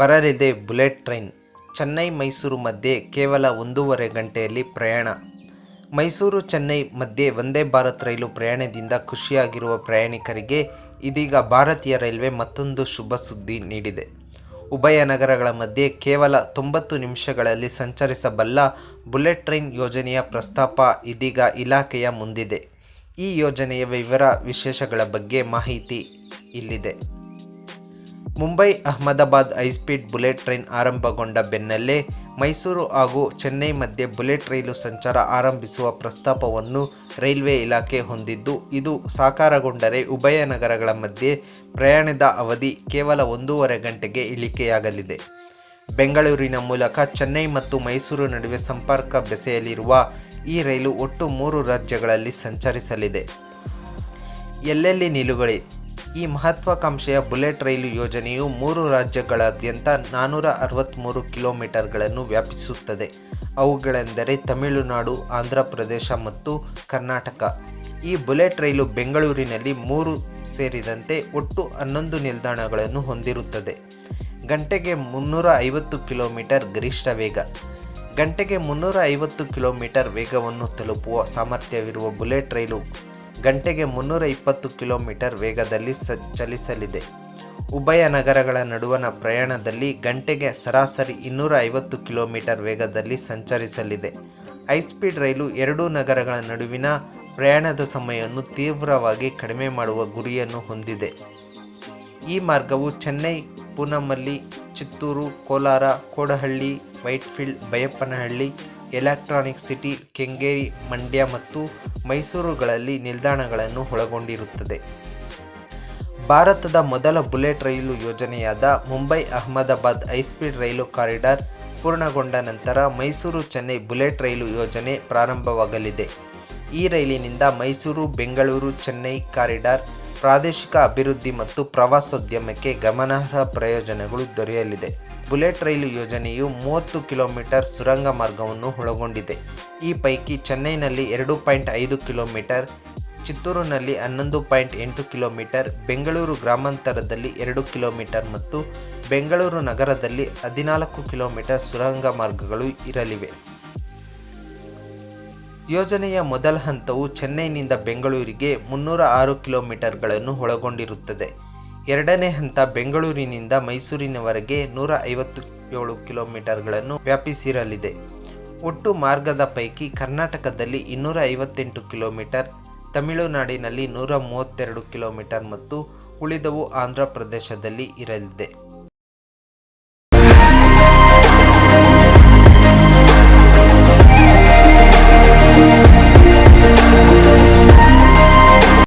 ಬರಲಿದೆ bullet train. Chennai Mysuru ಮಧ್ಯೆ ಕೇವಲ ಒಂದೂವರೆ ಗಂಟೆಯಲ್ಲಿ ಪ್ರಯಾಣ. ಮೈಸೂರು ಚೆನ್ನೈ ಮಧ್ಯೆ ವಂದೇ ಭಾರತ್ ರೈಲು ಪ್ರಯಾಣದಿಂದ ಖುಷಿಯಾಗಿರುವ ಪ್ರಯಾಣಿಕರಿಗೆ ಇದೀಗ ಭಾರತೀಯ ರೈಲ್ವೆ ಮತ್ತೊಂದು ಶುಭ ಸುದ್ದಿ ನೀಡಿದೆ. ಉಭಯ ನಗರಗಳ ಮಧ್ಯೆ ಕೇವಲ ತೊಂಬತ್ತು ನಿಮಿಷಗಳಲ್ಲಿ ಸಂಚರಿಸಬಲ್ಲ ಬುಲೆಟ್ ಟ್ರೈನ್ ಯೋಜನೆಯ ಪ್ರಸ್ತಾಪ ಇದೀಗ ಇಲಾಖೆಯ ಮುಂದಿದೆ. ಈ ಯೋಜನೆಯ ವಿವರ ವಿಶೇಷಗಳ ಬಗ್ಗೆ ಮಾಹಿತಿ ಇಲ್ಲಿದೆ. Mumbai Ahmedabad high speed bullet train ಆರಂಭಗೊಂಡ ಬೆನ್ನಲ್ಲೇ ಮೈಸೂರು ಹಾಗೂ ಚೆನ್ನೈ ಮಧ್ಯೆ ಬುಲೆಟ್ ರೈಲು ಸಂಚಾರ ಆರಂಭಿಸುವ ಪ್ರಸ್ತಾಪವನ್ನು ರೈಲ್ವೆ ಇಲಾಖೆ ಹೊಂದಿದ್ದು, ಇದು ಸಾಕಾರಗೊಂಡರೆ ಉಭಯ ನಗರಗಳ ಮಧ್ಯೆ ಪ್ರಯಾಣದ ಅವಧಿ ಕೇವಲ ಒಂದೂವರೆ ಗಂಟೆಗೆ ಇಳಿಕೆಯಾಗಲಿದೆ. ಬೆಂಗಳೂರಿನ ಮೂಲಕ ಚೆನ್ನೈ ಮತ್ತು ಮೈಸೂರು ನಡುವೆ ಸಂಪರ್ಕ ಬೆಸೆಯಲಿರುವ ಈ ರೈಲು ಒಟ್ಟು ಮೂರು ರಾಜ್ಯಗಳಲ್ಲಿ ಸಂಚರಿಸಲಿದೆ. ಎಲ್ಲೆಲ್ಲಿ ನಿಲುಗಡೆ? ಈ ಮಹತ್ವಾಕಾಂಕ್ಷೆಯ ಬುಲೆಟ್ ರೈಲು ಯೋಜನೆಯು ಮೂರು ರಾಜ್ಯಗಳಾದ್ಯಂತ ನಾನ್ನೂರ ಅರವತ್ತ್ಮೂರು ಕಿಲೋಮೀಟರ್ಗಳನ್ನು ವ್ಯಾಪಿಸುತ್ತದೆ. ಅವುಗಳೆಂದರೆ ತಮಿಳುನಾಡು ಆಂಧ್ರ ಪ್ರದೇಶ ಮತ್ತು ಕರ್ನಾಟಕ. ಈ ಬುಲೆಟ್ ರೈಲು ಬೆಂಗಳೂರಿನಲ್ಲಿ ಮೂರು ಸೇರಿದಂತೆ ಒಟ್ಟು ಹನ್ನೊಂದು ನಿಲ್ದಾಣಗಳನ್ನು ಹೊಂದಿರುತ್ತದೆ. ಗಂಟೆಗೆ ಮುನ್ನೂರ ಐವತ್ತು ಕಿಲೋಮೀಟರ್ ಗರಿಷ್ಠ ವೇಗ. ಗಂಟೆಗೆ ಮುನ್ನೂರ ಐವತ್ತು ಕಿಲೋಮೀಟರ್ ವೇಗವನ್ನು ತಲುಪುವ ಸಾಮರ್ಥ್ಯವಿರುವ ಬುಲೆಟ್ ರೈಲು ಗಂಟೆಗೆ ಮುನ್ನೂರ ಇಪ್ಪತ್ತು ಕಿಲೋಮೀಟರ್ ವೇಗದಲ್ಲಿ ಸ, ಚಲಿಸಲಿದೆ. ಉಭಯ ನಗರಗಳ ನಡುವಣ ಪ್ರಯಾಣದಲ್ಲಿ ಗಂಟೆಗೆ ಸರಾಸರಿ ಇನ್ನೂರ ಐವತ್ತು ಕಿಲೋಮೀಟರ್ ವೇಗದಲ್ಲಿ ಸಂಚರಿಸಲಿದೆ. ಹೈಸ್ಪೀಡ್ ರೈಲು ಎರಡೂ ನಗರಗಳ ನಡುವಿನ ಪ್ರಯಾಣದ ಸಮಯವನ್ನು ತೀವ್ರವಾಗಿ ಕಡಿಮೆ ಮಾಡುವ ಗುರಿಯನ್ನು ಹೊಂದಿದೆ. ಈ ಮಾರ್ಗವು Chennai, Poonamallee, Chittoor, Kolar, Kodahalli, Whitefield, Baiyappanahalli electronic city, Kengeri, Mandya ಮತ್ತು ಮೈಸೂರುಗಳಲ್ಲಿ ನಿಲ್ದಾಣಗಳನ್ನು ಒಳಗೊಂಡಿರುತ್ತದೆ. ಭಾರತದ ಮೊದಲ ಬುಲೆಟ್ ರೈಲು ಯೋಜನೆಯಾದ ಮುಂಬೈ ಅಹಮದಾಬಾದ್ ಹೈಸ್ಪೀಡ್ ರೈಲು ಕಾರಿಡಾರ್ ಪೂರ್ಣಗೊಂಡ ನಂತರ ಮೈಸೂರು ಚೆನ್ನೈ ಬುಲೆಟ್ ರೈಲು ಯೋಜನೆ ಪ್ರಾರಂಭವಾಗಲಿದೆ. ಈ ರೈಲಿನಿಂದ ಮೈಸೂರು, ಬೆಂಗಳೂರು, ಚೆನ್ನೈ ಕಾರಿಡಾರ್ ಪ್ರಾದೇಶಿಕ ಅಭಿವೃದ್ಧಿ ಮತ್ತು ಪ್ರವಾಸೋದ್ಯಮಕ್ಕೆ ಗಮನಾರ್ಹ ಪ್ರಯೋಜನಗಳು ದೊರೆಯಲಿದೆ. ಬುಲೆಟ್ ರೈಲು ಯೋಜನೆಯು ಮೂವತ್ತು ಕಿಲೋಮೀಟರ್ ಸುರಂಗ ಮಾರ್ಗವನ್ನು ಒಳಗೊಂಡಿದೆ. ಈ ಪೈಕಿ ಚೆನ್ನೈನಲ್ಲಿ ಎರಡು ಪಾಯಿಂಟ್ ಐದು ಕಿಲೋಮೀಟರ್, ಚಿತ್ತೂರಿನಲ್ಲಿ ಹನ್ನೊಂದು ಪಾಯಿಂಟ್ ಎಂಟು ಕಿಲೋಮೀಟರ್, ಬೆಂಗಳೂರು ಗ್ರಾಮಾಂತರದಲ್ಲಿ ಎರಡು ಕಿಲೋಮೀಟರ್ ಮತ್ತು ಬೆಂಗಳೂರು ನಗರದಲ್ಲಿ ಹದಿನಾಲ್ಕು ಕಿಲೋಮೀಟರ್ ಸುರಂಗ ಮಾರ್ಗಗಳು ಇರಲಿವೆ. ಯೋಜನೆಯ ಮೊದಲ ಹಂತವು ಚೆನ್ನೈನಿಂದ ಬೆಂಗಳೂರಿಗೆ ಮುನ್ನೂರ ಆರು ಕಿಲೋಮೀಟರ್ಗಳನ್ನು ಒಳಗೊಂಡಿರುತ್ತದೆ. ಎರಡನೇ ಹಂತ ಬೆಂಗಳೂರಿನಿಂದ ಮೈಸೂರಿನವರೆಗೆ ನೂರ ಐವತ್ತು ಏಳು ಕಿಲೋಮೀಟರ್ಗಳನ್ನು ವ್ಯಾಪಿಸಿರಲಿದೆ. ಒಟ್ಟು ಮಾರ್ಗದ ಪೈಕಿ ಕರ್ನಾಟಕದಲ್ಲಿ ಇನ್ನೂರ ಐವತ್ತೆಂಟು ಕಿಲೋಮೀಟರ್, ತಮಿಳುನಾಡಿನಲ್ಲಿ ನೂರ ಮೂವತ್ತೆರಡು ಕಿಲೋಮೀಟರ್ ಮತ್ತು ಉಳಿದವು ಆಂಧ್ರ ಪ್ರದೇಶದಲ್ಲಿ ಇರಲಿದೆ.